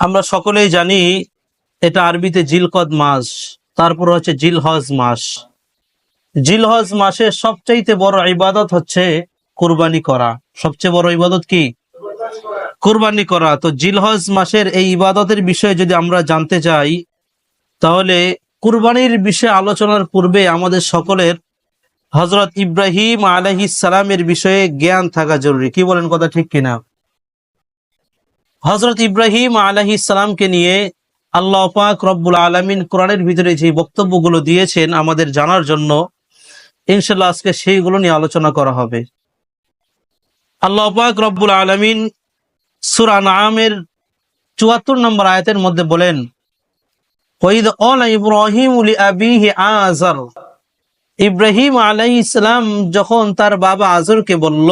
আমরা সকলেই জানি এটা আরবিতে জিলকদ মাস, তারপর হচ্ছে জিলহজ মাস। জিলহজ মাসের সবচাইতে বড় ইবাদত হচ্ছে কুরবানি করা। সবচেয়ে বড় ইবাদত কি? কুরবানি করা। তো জিলহজ মাসের এই ইবাদতের বিষয়ে যদি আমরা জানতে চাই, তাহলে কুরবানির বিষয়ে আলোচনার পূর্বে আমাদের সকলের হজরত ইব্রাহিম আলহিস সালামের বিষয়ে জ্ঞান থাকা জরুরি। কি বলেন কথা ঠিক কিনা? হজরত ইব্রাহিম আলহি সালামকে নিয়ে আল্লাহ পাক রব্বুল আলমিন কোরআনের ভিতরে যে বক্তব্যগুলো দিয়েছেন আমাদের জানার জন্য ইনশাল্লাহ আজকে সেইগুলো নিয়ে আলোচনা করা হবে। আল্লাহ পাক রব্বুল আলমিন সুরা নামের চুয়াত্তর নম্বর আয়াতের মধ্যে বলেন ইব্রাহিম আজার ইব্রাহিম ইসলাম যখন তার বাবা আজরকে বলল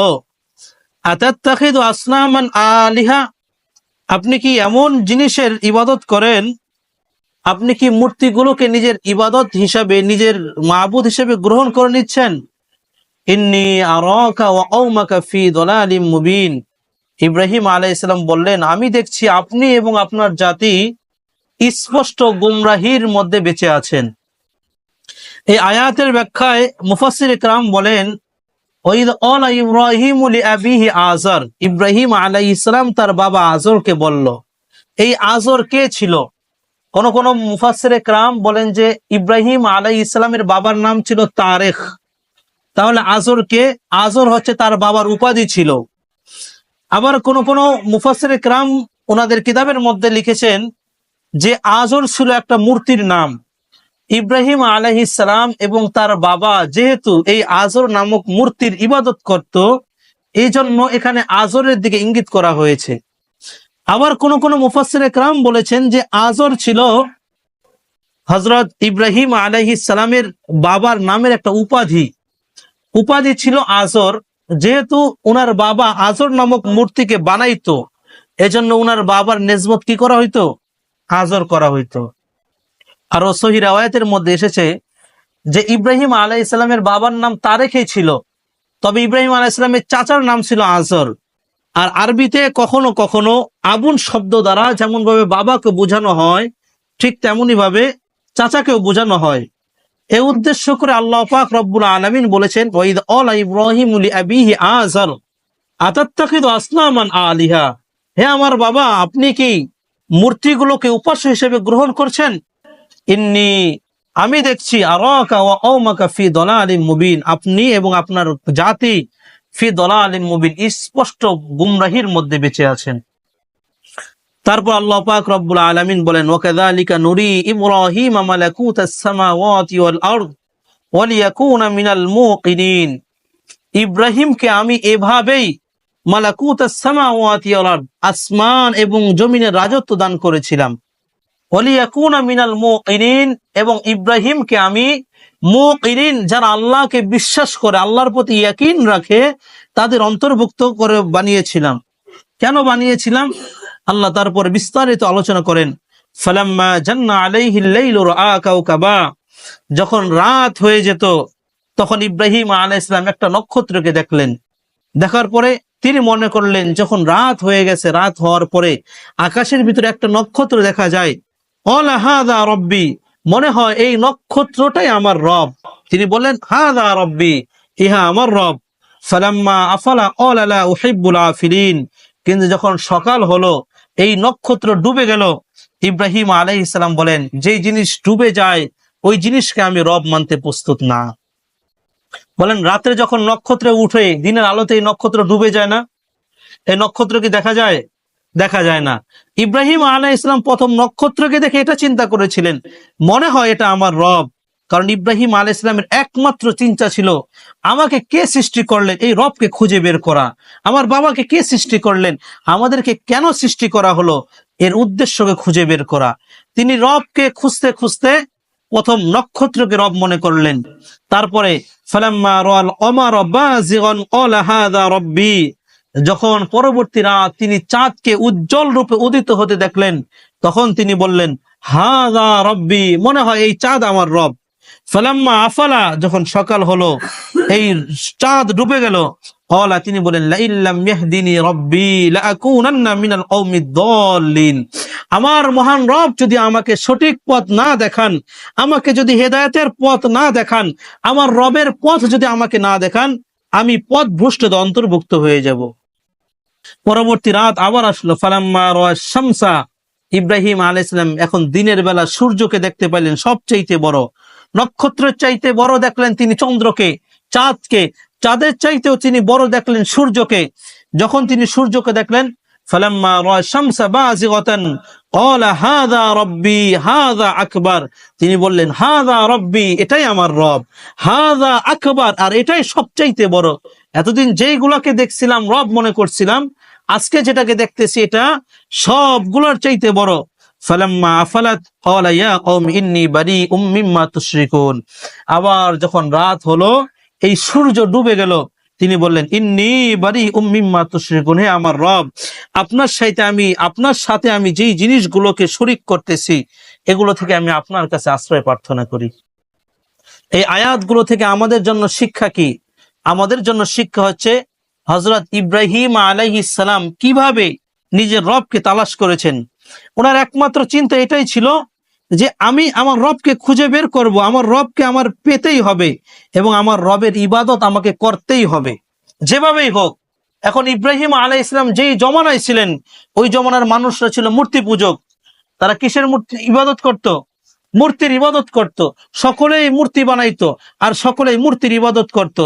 আতাত্তাখিদু আসনামান আলিহা? আপনি কি এমন জিনিসের ইবাদত করেন? আপনি কি মূর্তিগুলোকে নিজের ইবাদত হিসাবে, নিজের মাহবুদ হিসেবে গ্রহণ করে নিচ্ছেন? ইন্নি মুবিন। ইব্রাহিম আলাইহিস সালাম বললেন, আমি দেখছি আপনি এবং আপনার জাতি স্পষ্ট গুমরাহির মধ্যে বেঁচে আছেন। এই আয়াতের ব্যাখ্যায় মুফাসসির ইকরাম বলেন ওইদ অলা ইব্রাহিম আবিহি আজর ইব্রাহিম আলাই ইসলাম তার বাবা আজরকে বলল, এই আজর কে ছিল? কোন কোন মুফাসসির ইকরাম বলেন যে, ইব্রাহিম আলাই ইসলামের বাবার নাম ছিল তারেখ। তাহলে আজর কে? আজর হচ্ছে তার বাবার উপাধি ছিল। আবার কোন কোন মুফাসসির ইকরাম ওনাদের কিতাবের মধ্যে লিখেছেন যে, আজর ছিল একটা মূর্তির নাম। ইব্রাহিম সালাম এবং তার বাবা যেহেতু এই আজর নামক মূর্তির ইবাদত করত এই জন্য এখানে আজরের দিকে ইঙ্গিত করা হয়েছে। আবার কোন কোন মুফাসির একরাম বলেছেন যে আজর ছিল হজরত ইব্রাহিম সালামের বাবার নামের একটা উপাধি। উপাধি ছিল আজর, যেহেতু ওনার বাবা আজর নামক মূর্তিকে বানাইতো, এজন্য ওনার বাবার নেজমত কি করা হইতো? আজর করা হইতো। আরও সহি রাওয়ায়াতের মধ্যে এসেছে যে ইব্রাহিম আলাই ইসলামের বাবার নাম তারেখই ছিল। তবে ইব্রাহিম আলাই ইসলামের চাচার নাম ছিল আজর আর আরবিতে কখনো কখনো আবুন শব্দ দ্বারা যেমন ভাবে বাবাকে বোঝানো হয়, ঠিক তেমনি ভাবে চাচাকেও বোঝানো হয়। এ উদ্দেশ্য করে আল্লাহ পাক রব্বুল আলমিন বলেছেন, ওয়াইদ অল ইব্রাহিম আজর আতাত্তাকিদ আসনামান আলিহা। হে আমার বাবা, আপনি কি মূর্তিগুলোকে উপাস্য হিসেবে গ্রহণ করছেন? ইন্নি, আমি দেখছি ফি মুবিন। আপনি এবং আপনার জাতি ফি দালালিম মুবিন, স্পষ্ট গুমরাহির মধ্যে বেঁচে আছেন। তারপর আল্লাহ পাক রব্বুল আলামিন বলেন ওয়া কাযালিকা নুরি মুকিনিন ইব্রাহিমকে আমি এভাবেই আরদ, আসমান এবং জমিনের রাজত্ব দান করেছিলাম। মিনাল এবং ইব্রাহিমকে আমি মুকিনিন, যারা আল্লাহকে বিশ্বাস করে, আল্লাহর প্রতি ইয়াকিন রাখে, তাদের অন্তর্ভুক্ত করে বানিয়েছিলাম। কেন বানিয়েছিলাম? আল্লাহ তারপরে বিস্তারিত আলোচনা করেন। যখন রাত হয়ে যেত, তখন ইব্রাহিম আলাইহিস সালাম একটা নক্ষত্রকে দেখলেন। দেখার পরে তিনি মনে করলেন, যখন রাত হয়ে গেছে, রাত হওয়ার পরে আকাশের ভিতরে একটা নক্ষত্র দেখা যায়। হাদা রব্বি মনে হয় এই নক্ষত্রটাই আমার রব। তিনি বললেন হাদা রব্বি ইহা আমার রব। ফালাম্মা আফালা অল আলা উহিব্বুল আফিলিন কিন্তু যখন সকাল হলো, এই নক্ষত্র ডুবে গেল। ইব্রাহিম আলাই ইসলাম বলেন, যেই জিনিস ডুবে যায়, ওই জিনিসকে আমি রব মানতে প্রস্তুত না। বলেন, রাত্রে যখন নক্ষত্রে উঠে, দিনের আলোতে এই নক্ষত্র ডুবে যায় না? এই নক্ষত্র কি দেখা যায়? দেখা যায় না। ইব্রাহিম আলাহ ইসলাম প্রথম নক্ষত্রকে দেখে এটা চিন্তা করেছিলেন। মনে হয় এটা আমার রব। কারণ ইব্রাহিম আলাহ ইসলামের একমাত্র চিন্তা ছিল, আমাকে কে সৃষ্টি করলেন? এই রবকে খুঁজে বের করা। আমার বাবাকে কে সৃষ্টি করলেন? আমাদেরকে কেন সৃষ্টি করা হলো? এর উদ্দেশ্যকে খুঁজে বের করা। তিনি রবকে খুঁজতে খুঁজতে প্রথম নক্ষত্রকে রব মনে করলেন। তারপরে, ফালাম্মা রাল ওমর বাযিগান ক্বালা হাযা রব্বি। যখন পরবর্তী রাত তিনি চাঁদকে উজ্জ্বল রূপে উদিত হতে দেখলেন, তখন তিনি বললেন হাদা রব্বি, মনে হয় এই চাঁদ আমার রব। ফালাম্মা আফালা, যখন সকাল হলো, এই চাঁদ ডুবে গেল কলা তিনি বলেন মিনাল আমার মহান রব যদি আমাকে সঠিক পথ না দেখান, আমাকে যদি হেদায়েতের পথ না দেখান, আমার রবের পথ যদি আমাকে না দেখান, আমি পথ ভ্রষ্টদ অন্তর্ভুক্ত হয়ে যাব। পরবর্তী রাত আবার আসলো। ফালাম্মা রয়া ইব্রাহিম আলাইসালাম এখন দিনের বেলা সূর্যকে দেখতে পাইলেন সবচাইতে বড়। নক্ষত্রের চাইতে বড় দেখলেন তিনি চন্দ্রকে, চাঁদকে। চাঁদের চাইতেও তিনি বড় দেখলেন সূর্যকে। যখন তিনি সূর্যকে দেখলেন তিনি বললেন, হাযা রাব্বি, এটাই আমার রব। হাযা আকবার, আর এটাই সবচাইতে বড়। এতদিন যেইগুলাকে দেখছিলাম, রব মনে করছিলাম আজকে যেটাকে দেখতেছি এটা সবগুলোর চাইতে বড়। আবার যখন রাত হলো, এই সূর্য ডুবে গেল, তিনি বললেন, ইন্নি বারি উম্মিম্মা তুশরিকুন, হে আমার রব, আপনার সাথে আমি, আপনার সাথে আমি যেই জিনিসগুলোকে শরিক করতেছি, এগুলো থেকে আমি আপনার কাছে আশ্রয় প্রার্থনা করি। এই আয়াতগুলো থেকে আমাদের জন্য শিক্ষা কি? আমাদের জন্য শিক্ষা হচ্ছে হজরত ইব্রাহিম আলাইহিস সালাম কীভাবে নিজের রবকে তালাশ করেছেন? ওনার একমাত্র চিন্তা এটাই ছিল যে আমি আমার রবকে খুঁজে বের করব, আমার রবকে আমার পেতেই হবে এবং আমার রবের ইবাদত আমাকে করতেই হবে। যেভাবেই হোক, এখন ইব্রাহিম আলাই ইসলাম যেই জমানায় ছিলেন, ওই জমানার মানুষরা ছিল মূর্তি পূজক। তারা কিসের মূর্তি ইবাদত করত? মূর্তির ইবাদত করত। সকলেই মূর্তি বানাইতো আর সকলেই মূর্তির ইবাদত করত।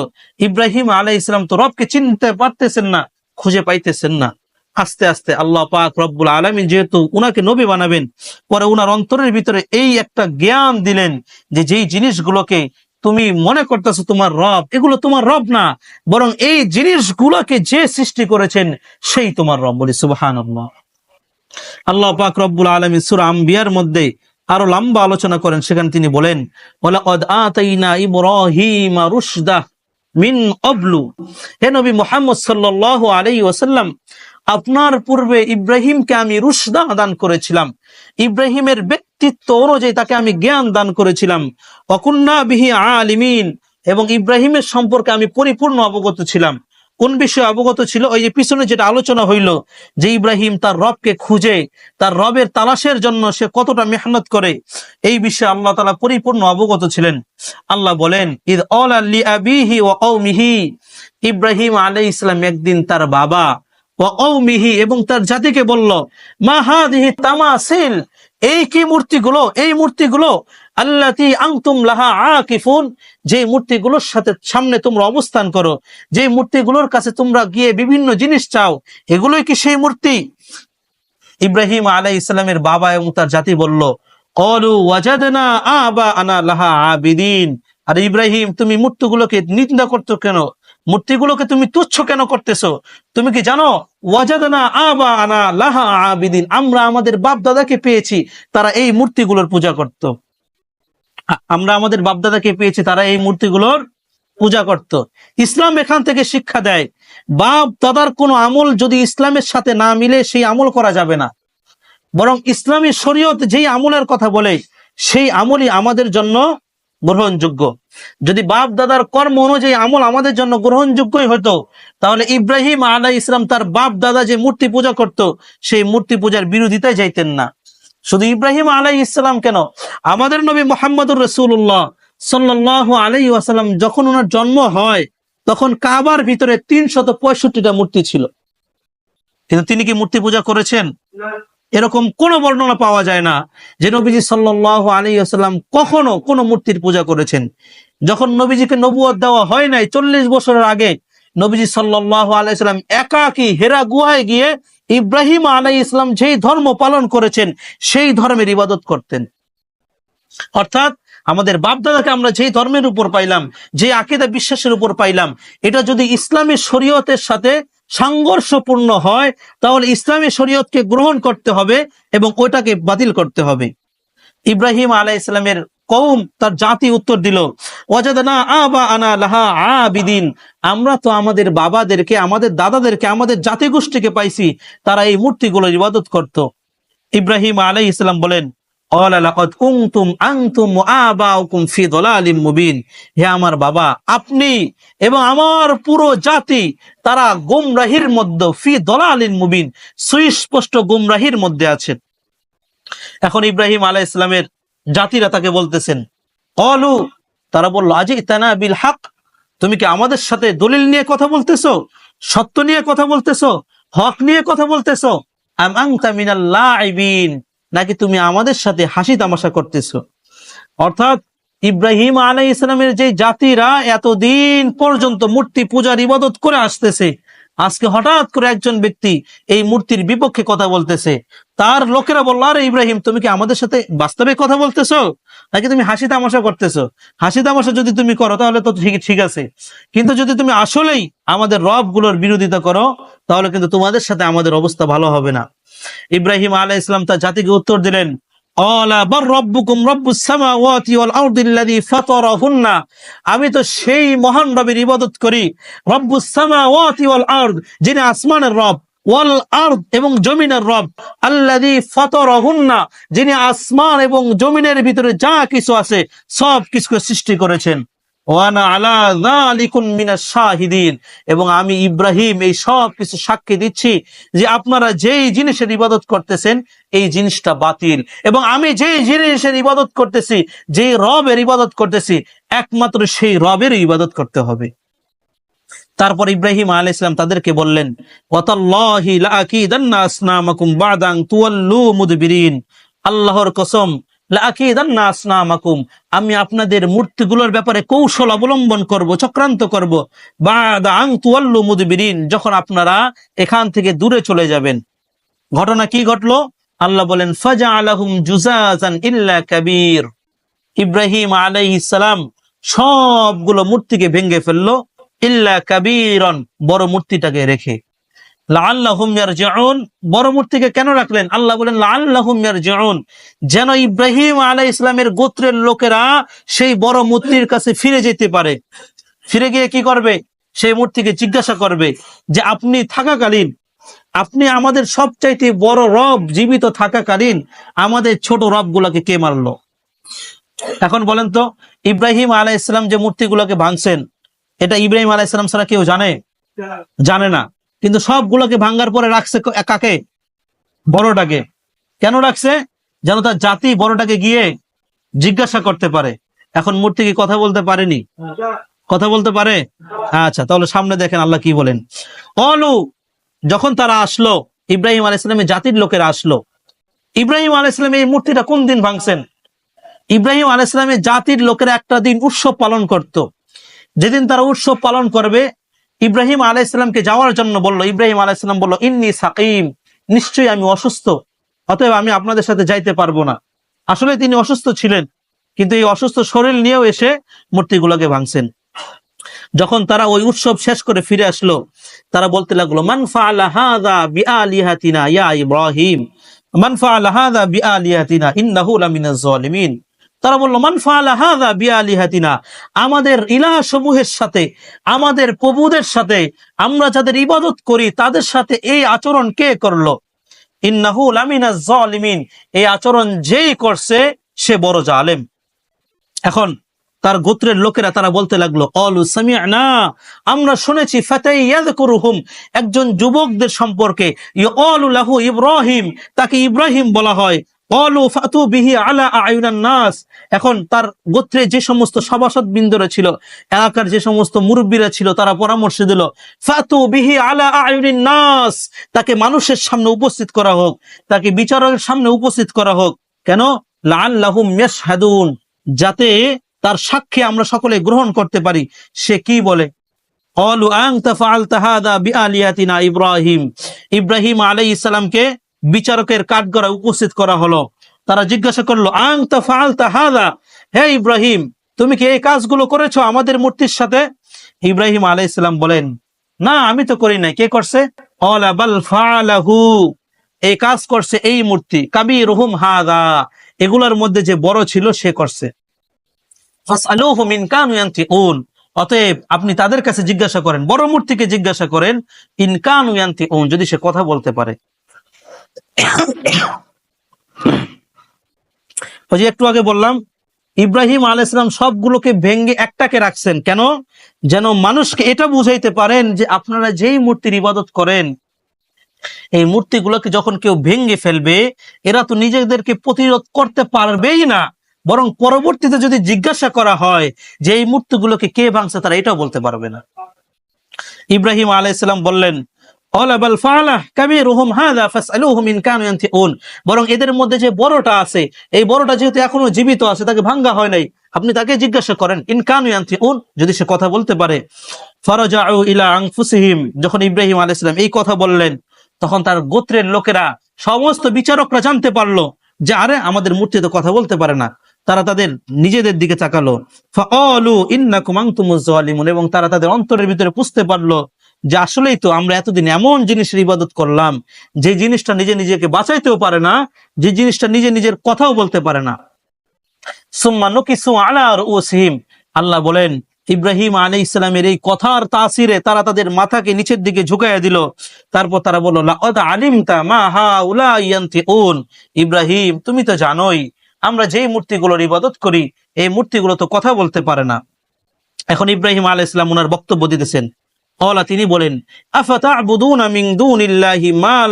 ইব্রাহিম আলাই ইসলাম তো রবকে চিনতে পারতেছেন না, খুঁজে পাইতেছেন না। আস্তে আস্তে আল্লাহ পাক রব্বুল আলমিন যেহেতু উনাকে নবী বানাবেন, পরে উনার অন্তরের ভিতরে এই একটা জ্ঞান দিলেন যে যেই জিনিসগুলোকে তুমি মনে করতেছো তোমার রব, এগুলো তোমার রব না, বরং এই জিনিসগুলোকে যে সৃষ্টি করেছেন সেই তোমার রব বলি সুবাহান আল্লাহ পাক রব্বুল আলমী সুরা আম্বিয়ার মধ্যে আরও লম্বা আলোচনা করেন, সেখানে তিনি বলেন আপনার পূর্বে ইব্রাহিমকে আমি রুশদা দান করেছিলাম। ইব্রাহিমের ব্যক্তিত্ব অনুযায়ী তাকে আমি জ্ঞান দান করেছিলাম। অকুন্না বিহি আলিমিন, এবং ইব্রাহিমের সম্পর্কে আমি পরিপূর্ণ অবগত ছিলাম। কোন বিষয়ে অবগত ছিল? ওই যে পিছনে যেটা আলোচনা হইল যে ইব্রাহিম তার রবকে খুঁজে, তার রবের তালাশের জন্য সে কতটা মেহনত করে, এই বিষয়ে আল্লাহ তালা পরিপূর্ণ অবগত ছিলেন। আল্লাহ বলেন, ইদ অল আল্লি আবিহি ও কৌমিহি ইব্রাহিম আলাই ইসলাম একদিন তার বাবা ও কৌমিহি এবং তার জাতিকে বলল, মা হাদিহি তামাসিল এই কি মূর্তিগুলো? এই মূর্তিগুলো আল্লাতি আংতুম লাহা আকিফুন। যে মূর্তিগুলোর সাথে সামনে তোমরা অবস্থান করো, যে মূর্তিগুলোর কাছে তোমরা গিয়ে বিভিন্ন জিনিস চাও, এগুলোই কি সেই মূর্তি? ইব্রাহিম আলাই ইসলামের বাবা এবং তার জাতি বলল, কলু ওয়াজাদনা আবা আনা লাহা আবিদিন। আর ইব্রাহিম, তুমি মূর্তিগুলোকে নিন্দা করতো কেন? মূর্তিগুলোকে তুমি তুচ্ছ কেন করতেছো? তুমি কি জানো? ওয়াজাদনা আবা আনা লাহা আবিদিন। আমরা আমাদের বাপ দাদাকে পেয়েছি, তারা এই মূর্তিগুলোর পূজা করত। আমরা আমাদের বাপ দাদাকে পেয়েছি, তারা এই মূর্তিগুলোর পূজা করত। ইসলাম এখান থেকে শিক্ষা দেয় বাপ দাদার কোনো আমল যদি ইসলামের সাথে না মিলে, সেই আমল করা যাবে না। বরং ইসলামী শরীয়ত যেই আমলের কথা বলে, সেই আমলই আমাদের জন্য গ্রহণযোগ্য। যদি বাপ দাদার কর্ম অনুযায়ী আমল আমাদের জন্য গ্রহণযোগ্যই হতো, তাহলে ইব্রাহিম আলাই ইসলাম তার বাপ দাদা যে মূর্তি পূজা করত, সেই মূর্তি পূজার বিরোধিতায় যাইতেন না। শুধু ইব্রাহিম আলাই ইসলাম কেন? আমাদের নবী মোহাম্মদুর রসুল্লাহ সাল্লাহ আলাই ওয়াসাল্লাম যখন ওনার জন্ম হয়, তখন কাবার ভিতরে তিনশত পঁয়ষট্টিটা মূর্তি ছিল। কিন্তু তিনি কি মূর্তি পূজা করেছেন? এরকম কোনো বর্ণনা পাওয়া যায় না যে নবীজি সাল্লাহ আলী আসাল্লাম কখনো কোনো মূর্তির পূজা করেছেন। যখন নবীজিকে নবুয়ত দেওয়া হয় নাই চল্লিশ বছরের আগে, নবীজি সাল্লাহ আলাইসাল্লাম একাকি হেরা গুহায় গিয়ে ইব্রাহিম আলাই ইসলাম যেই ধর্ম পালন করেছেন, সেই ধর্মের ইবাদত করতেন। অর্থাৎ আমাদের বাপদাদাকে আমরা যেই ধর্মের উপর পাইলাম যে আকিদা বিশ্বাসের উপর পাইলাম, এটা যদি ইসলামী শরীয়তের সাথে সাংঘর্ষপূর্ণ হয়, তাহলে ইসলামী শরীয়তকে গ্রহণ করতে হবে এবং ওটাকে বাতিল করতে হবে। ইব্রাহিম আলাহ ইসলামের কৌম তার জাতি উত্তর দিল, ওয়াজাদানা আবা আনা লাহা আবিদিন। আমরা তো আমাদের বাবাদেরকে, আমাদের দাদাদেরকে, আমাদের জাতি গোষ্ঠীকে পাইছি, তারা এই মূর্তিগুলোর ইবাদত করত। ইব্রাহিম আলাই ইসলাম বলেন আপনি এবং আমার পুরো জাতি, তারা গুমরাহির মধ্যে ফি মুবিন। সুস্পষ্ট মধ্যে আছেন। এখন ইব্রাহিম আলাহ ইসলামের জাতিরা তাকে বলতেছেন অলু তারা বলল, আজি তানা বিল হাক, তুমি কি আমাদের সাথে দলিল নিয়ে কথা বলতেছ? সত্য নিয়ে কথা বলতেছো? হক নিয়ে কথা বলতেছো? আম নাকি তুমি আমাদের সাথে হাসি তামাশা করতেছো? অর্থাৎ ইব্রাহিম আলাই ইসলামের যে জাতিরা এতদিন পর্যন্ত মূর্তি পূজার ইবাদত করে আসতেছে, আজকে হঠাৎ করে একজন ব্যক্তি এই মূর্তির বিপক্ষে কথা বলতেছে, তার লোকেরা বলল, আরে ইব্রাহিম, তুমি কি আমাদের সাথে বাস্তবে কথা বলতেছো? নাকি তুমি হাসি তামাশা করতেছো? হাসি তামাশা যদি তুমি করো, তাহলে তো ঠিক ঠিক আছে। কিন্তু যদি তুমি আসলেই আমাদের রবগুলোর বিরোধিতা করো, তাহলে কিন্তু তোমাদের সাথে আমাদের অবস্থা ভালো হবে না। ইব্রাহিম আলাহ ইসলাম তার জাতিকে উত্তর দিলেন আমি তো সেই মহান রবের ইবাদত করি আরদ যিনি আসমানের রব, ওয়াল আরদ এবং জমিনের রব আল্লাযী ফাতারাহুন্না যিনি আসমান এবং জমিনের ভিতরে যা কিছু আছে, সব কিছুকে সৃষ্টি করেছেন। আলা এবং আমি ইব্রাহিম এই সব কিছু সাক্ষী দিচ্ছি যে আপনারা যেই জিনিসের ইবাদত করতেছেন, এই জিনিসটা বাতিল। এবং আমি যেই জিনিসের ইবাদত করতেছি, যেই রবের ইবাদত করতেছি, একমাত্র সেই রবের ইবাদত করতে হবে। তারপর ইব্রাহিম আলাইহিস সালাম তাদেরকে বললেন আল্লাহর কসম আমি আপনাদের মূর্তিগুলোর ব্যাপারে কৌশল অবলম্বন করব, চক্রান্ত করব। মুদবিরিন, যখন আপনারা এখান থেকে দূরে চলে যাবেন। ঘটনা কি ঘটলো? আল্লাহ বলেন ফাজা আলাহুম জুজাজান ইল্লা কাবীর। ইব্রাহিম আলাইহিস সালাম সবগুলো মূর্তিকে ভেঙে ফেলল, ইল্লা কাবীরন, বড় মূর্তিটাকে রেখে। লাআল্লাহুম ইয়ারজিউন। বড় মূর্তিকে কেন রাখলেন আল্লাহ বলেন, লাআল্লাহুম ইয়ারজিউন। যেন ইব্রাহিম আলাইহিস ইসলামের গোত্রের লোকেরা সেই বড় মূর্তির কাছে ফিরে যেতে পারে। ফিরে গিয়ে কি করবে? সেই মূর্তিকে জিজ্ঞাসা করবে যে, আপনি থাকাকালীন, আপনি আমাদের সবচাইতে বড় রব, জীবিত থাকাকালীন আমাদের ছোট রব গুলাকে কে মারলো? এখন বলেন তো, ইব্রাহিম আলাহ ইসলাম যে মূর্তিগুলোকে ভাঙছেন, এটা ইব্রাহিম আলাহ ইসলাম ছাড়া কেউ জানে? জানে না। কিন্তু সবগুলোকে ভাঙ্গার পরে রাখছে কাকে? বড়টাকে। কেন রাখছে? যেন তার জাতি বড়টাকে গিয়ে জিজ্ঞাসা করতে পারে। এখন মূর্তি কি কথা বলতে পারেনি? কথা বলতে পারে? আচ্ছা তাহলে সামনে দেখেন আল্লাহ কি বলেন। অলু, যখন তারা আসলো, ইব্রাহিম আলাহ ইসলামের জাতির লোকেরা আসলো। ইব্রাহিম আলাহ ইসলাম এই মূর্তিটা কোন দিন ভাঙছেন? ইব্রাহিম আলাহ ইসলামের জাতির লোকেরা একটা দিন উৎসব পালন করত। যেদিন তারা উৎসব পালন করবে ইব্রাহিম আলাহ ইসলামকে যাওয়ার জন্য বলল, ইব্রাহিম আলাহ ইসলাম বলল, ইন্নি সাকিম, নিশ্চয়ই আমি অসুস্থ, অতএব আমি আপনাদের সাথে যাইতে পারব না। আসলে তিনি অসুস্থ ছিলেন, কিন্তু এই অসুস্থ শরীর নিয়েও এসে মূর্তিগুলোকে ভাঙছেন। যখন তারা ওই উৎসব শেষ করে ফিরে আসলো, তারা বলতে লাগল মানফা ফাআলা হাযা বিআলিহাতিনা ইয়া ইব্রাহিম তারা বলল, মান হাযা আমাদের ইলাহ সমূহের সাথে, আমাদের প্রভুদের সাথে আমরা যাদের ইবাদত করি, তাদের সাথে এই আচরণ কে করল? ইন্নাহু লামিনাজ জালিমিন এই আচরণ যেই করছে, সে বড় জালেম। এখন তার গোত্রের লোকেরা তারা বলতে লাগল অলু সামিআনা, আমরা শুনেছি একজন যুবকদের সম্পর্কে ইব্রাহিম, তাকে ইব্রাহিম বলা হয়। নাস। এখন তার গোত্রে যে সমস্ত সভাসদ ছিল, এলাকার যে সমস্ত মুরব্বীরা ছিল, তারা পরামর্শ দিল, ফাতু বিহি আলা তাকে মানুষের সামনে উপস্থিত করা হোক, তাকে বিচারকের সামনে উপস্থিত করা হোক। কেন? লাআল্লাহুম ইয়াশহাদুন। যাতে তার সাক্ষী আমরা সকলে গ্রহণ করতে পারি। সে কি বলে? ইব্রাহিম। ইব্রাহিম আলাইহিস সালামকে বিচারকের কাঠগড়ায় উপস্থিত করা হলো। তারা জিজ্ঞাসা করল আংতা ফাআলতা হাদা? হে ইব্রাহিম, তুমি কি এই কাজগুলো করেছ আমাদের মূর্তির সাথে? ইব্রাহিম আলাইহিস সালাম বলেন, না, আমি তো করি নাই। কে করছে? এই কাজ করছে এই মূর্তি, কাবিরুহুম হাদা। এগুলোর মধ্যে যে বড় ছিল সে করছে। অতএব আপনি তাদের কাছে জিজ্ঞাসা করেন, বড় মূর্তিকে জিজ্ঞাসা করেন, ইন কানু ইয়ান্তিকুন যদি সে কথা বলতে পারে। ওই যে একটু আগে বললাম, ইব্রাহিম আলাইসালাম সবগুলোকে ভেঙ্গে একটাকে রাখছেন। কেন? যেন মানুষকে এটা বুঝাইতে পারেন যে আপনারা যেই মূর্তির ইবাদত করেন, এই মূর্তিগুলোকে যখন কেউ ভেঙে ফেলবে, এরা তো নিজেদেরকে প্রতিরোধ করতে পারবেই না। বরং পরবর্তীতে যদি জিজ্ঞাসা করা হয় যে এই মূর্তিগুলোকে কে ভাঙছে, তারা এটাও বলতে পারবে না। ইব্রাহিম আলাইসাল্লাম বললেন বরং এদের মধ্যে যে বড়টা আছে, এই বড়টা যেহেতু এখনও জীবিত আছে, তাকে ভাঙ্গা হয় নাই, আপনি তাকে জিজ্ঞাসা করেন ইয়ানতিউন? যদি সে কথা বলতে পারে। যখন ইব্রাহিম আলাইহিস সালাম এই কথা বললেন, তখন তার গোত্রের লোকেরা, সমস্ত বিচারকরা জানতে পারল যে, আরে, আমাদের মূর্তি তো কথা বলতে পারে না। তারা তাদের নিজেদের দিকে তাকালো। এবং তারা তাদের অন্তরের ভিতরে পুষতে পারল যে আসলেই তো আমরা এতদিন এমন জিনিসের ইবাদত করলাম, যে জিনিসটা নিজে নিজেকে বাঁচাইতেও পারে না, যে জিনিসটা নিজে নিজের কথাও বলতে পারে না। সুম্মা নকিসু আলা রুসিহিম আল্লাহ বলেন, ইব্রাহিম আলী ইসলামের এই কথার তাসিরে তারা তাদের মাথাকে নিচের দিকে ঝুঁকাইয়া দিল। তারপর তারা বলল আলিমতা মা হা উলা ইব্রাহিম, তুমি তো জানোই, আমরা যেই মূর্তিগুলোর ইবাদত করি, এই মূর্তিগুলো তো কথা বলতে পারে না। এখন ইব্রাহিম আলাইহিস সালাম ওনার বক্তব্য দিতেছেন। অলা তিনি বলেন মা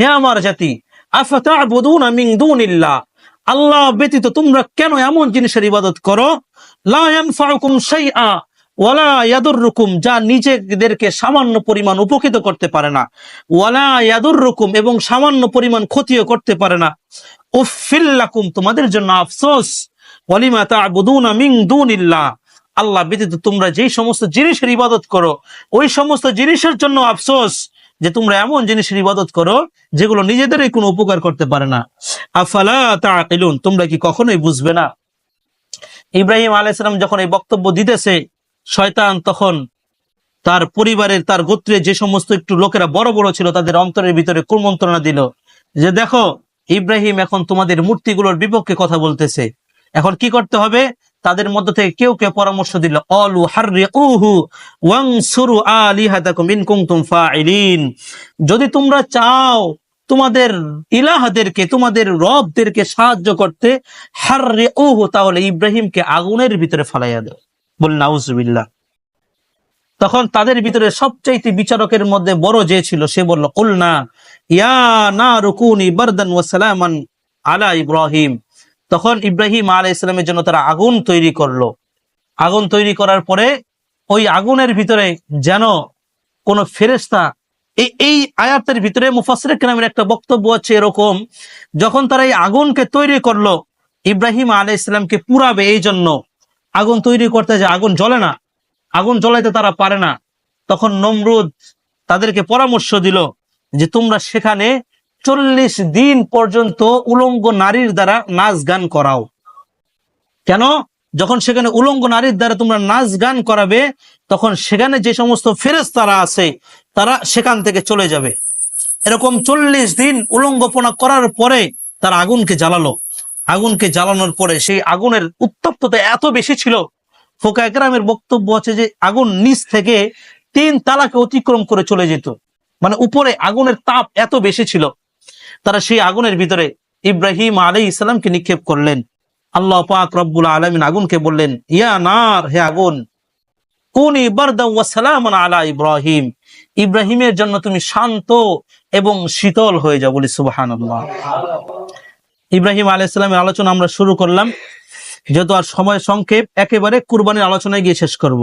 হে আমার জাতি আল্লাহ ব্যতীত তোমরা কেন এমন জিনিসের ইবাদত করো? ইয়াদুররুকুম যা নিজেদেরকে সামান্য পরিমাণ উপকৃত করতে পারে না। ওয়ালা ইয়াদুররুকুম এবং সামান্য পরিমাণ ক্ষতিও করতে পারে না। উফিল্লাকুম তোমাদের জন্য আফসোস। ওয়ালিমা তা'বুদুনা মিন দুনিল্লাহ? আল্লাহ ব্যতীত তোমরা যেই সমস্ত জিনিসের ইবাদত করো, ওই সমস্ত জিনিসের জন্য আফসোস যে তোমরা এমন জিনিসের ইবাদত করো যেগুলো নিজেদেরই কোনো উপকার করতে পারে না। আফালা তাকিলুন তোমরা কি কখনোই বুঝবে না? ইব্রাহিম আলাইসালাম যখন এই বক্তব্য দিতেছে, শয়তান তখন তার পরিবারের, তার গোত্রে যে সমস্ত একটু লোকেরা বড় বড় ছিল, তাদের অন্তরের ভিতরে কুমন্ত্রণা দিল যে, দেখো, ইব্রাহিম এখন তোমাদের মূর্তিগুলোর বিপক্ষে কথা বলতেছে। এখন কি করতে হবে? তাদের মধ্য থেকে কেউ কেউ পরামর্শ দিল, অলু ফাইলিন যদি তোমরা চাও তোমাদের ইলাহাদেরকে, তোমাদের রবদেরকে সাহায্য করতে, হাররিকুহু তাহলে ইব্রাহিমকে আগুনের ভিতরে ফালাইয়া দাও। বল, নাউজুবিল্লাহ। তখন তাদের ভিতরে সবচাইতে বিচারকের মধ্যে বড় যে ছিল, সে বলল, কুলনা, ইয়া না রুকুনি বারদান ওয়া সালামান আলা ইব্রাহিম। তখন ইব্রাহিম আলাহ ইসলামের জন্য তারা আগুন তৈরি করল। আগুন তৈরি করার পরে ওই আগুনের ভিতরে যেন কোন ফেরেস্তা এই আয়াতের ভিতরে মুফাসির কেরামের একটা বক্তব্য আছে এরকম, যখন তারা এই আগুনকে তৈরি করল, ইব্রাহিম আলাহ ইসলামকে পুরাবে এই জন্য। আগুন তৈরি করতে যে আগুন জ্বলে না, আগুন জ্বলাইতে তারা পারে না। তখন নমরুদ তাদেরকে পরামর্শ দিল যে তোমরা সেখানে চল্লিশ দিন পর্যন্ত উলঙ্গ নারীর দ্বারা নাচ গান করাও। কেন? যখন সেখানে উলঙ্গ নারীর দ্বারা তোমরা নাচ গান করাবে, তখন সেখানে যে সমস্ত ফেরেস তারা আছে, তারা সেখান থেকে চলে যাবে। এরকম চল্লিশ দিন উলঙ্গপনা করার পরে তারা আগুনকে জ্বালালো। আগুনকে জ্বালানোর পরে সেই আগুনের উত্তপ্ততা এত বেশি ছিল, ফোকা একরামের বক্তব্য আছে যে আগুন নিচ থেকে তিন তালাকে অতিক্রম করে চলে যেত। মানে উপরে আগুনের তাপ এত বেশি ছিল। তারা সেই আগুনের ভিতরে ইব্রাহিম আলাই ইসলামকে নিক্ষেপ করলেন। আল্লাহ পাক রব্বুল আলমিন আগুনকে বললেন, ইয়া নার, হে আগুন! কুনি সালামান আলা ইব্রাহিম। ইব্রাহিমের জন্য তুমি শান্ত এবং শীতল হয়ে যাও। বলি সুবাহান ইব্রাহিম আলাইসালামের আলোচনা আমরা শুরু করলাম। যেহেতু আর সময় সংক্ষেপ, একেবারে কুরবানির আলোচনায় গিয়ে শেষ করব।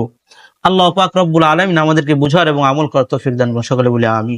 আল্লাহ পাক রব্বুল আলমিন আমাদেরকে বুঝার এবং আমল করার তৌফিক দান সকলে বলে আমি